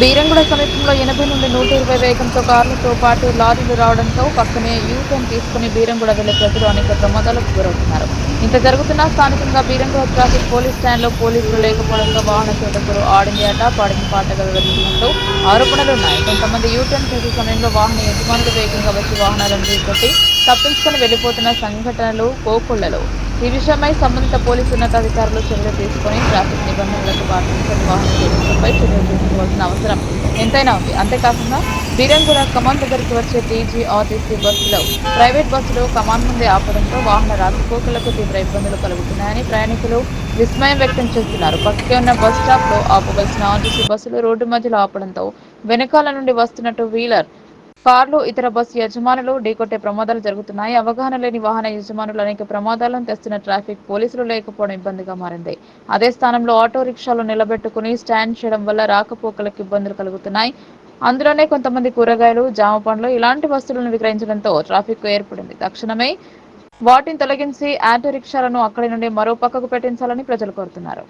బీరంగుడ సమీపంలో ఎనభై నుండి నూట ఇరవై వేగంతో కార్లతో పాటు లారీలు రావడంతో పక్కనే యూటర్న్ తీసుకుని బీరంగుడ వెళ్ళే ప్రజలు అనేక ప్రమాదాలకు గురవుతున్నారు. ఇంత జరుగుతున్నా స్థానికంగా బీరంగుడ ట్రాఫిక్ పోలీస్ స్టాండ్లో పోలీసులు లేకపోవడంతో వాహన చోటకులు ఆడింది ఆట పాడింది పాటగా వివరించినట్టు ఆరోపణలున్నాయి కొంతమంది యూటర్న్ చేసే సమయంలో వాహన యజమానులు వేగంగా వచ్చి వాహనాలను తీసుకొని తప్పించుకొని వెళ్ళిపోతున్న సంఘటనలు కోకొళ్ళలో ఈ విషయమై సంబంధిత పోలీసు ఉన్నతాధికారులు చర్యలు తీసుకుని ట్రాఫిక్ నిబంధనలకు పాటించని వాహన చోదకులపై చర్యలు తీసుకోవాల్సిన అవసరం. ఎంతైనా ఉంది. అంతేకాకుండా బీరంగూడ కమాన్ దగ్గరికి వచ్చే టీజీ ఆర్టీసీ బస్సులో ప్రైవేట్ బస్సులు కమాన్ ముందే ఆపడంతో వాహన రాకపోకలకు తీవ్ర ఇబ్బందులు కలుగుతున్నాయని ప్రయాణికులు విస్మయం వ్యక్తం చేస్తున్నారు. పక్కకే ఉన్న బస్ స్టాప్లో ఆపవలసిన ఆర్టీసీ బస్సులు రోడ్డు మధ్యలో ఆపడంతో వెనకాల నుండి వస్తున్నట్టు వీలర్ కార్లు ఇతర బస్సు యజమానులు ఢీకొట్టే ప్రమాదాలు జరుగుతున్నాయి. అవగాహన లేని వాహన యజమానులు అనేక ప్రమాదాలను తెస్తున్న ట్రాఫిక్ పోలీసులు లేకపోవడం ఇబ్బందిగా మారింది. అదే స్థానంలో ఆటో రిక్షాలు నిలబెట్టుకుని స్టాండ్ చేయడం వల్ల రాకపోకలకు ఇబ్బందులు కలుగుతున్నాయి. అందులోనే కొంతమంది కూరగాయలు జామ పండ్లు ఇలాంటి వస్తువులను విక్రయించడంతో ట్రాఫిక్ ఏర్పడింది. తక్షణమే వాటిని తొలగించి ఆటో రిక్షాలను అక్కడి నుండి మరో పక్కకు పెట్టించాలని ప్రజలు కోరుతున్నారు.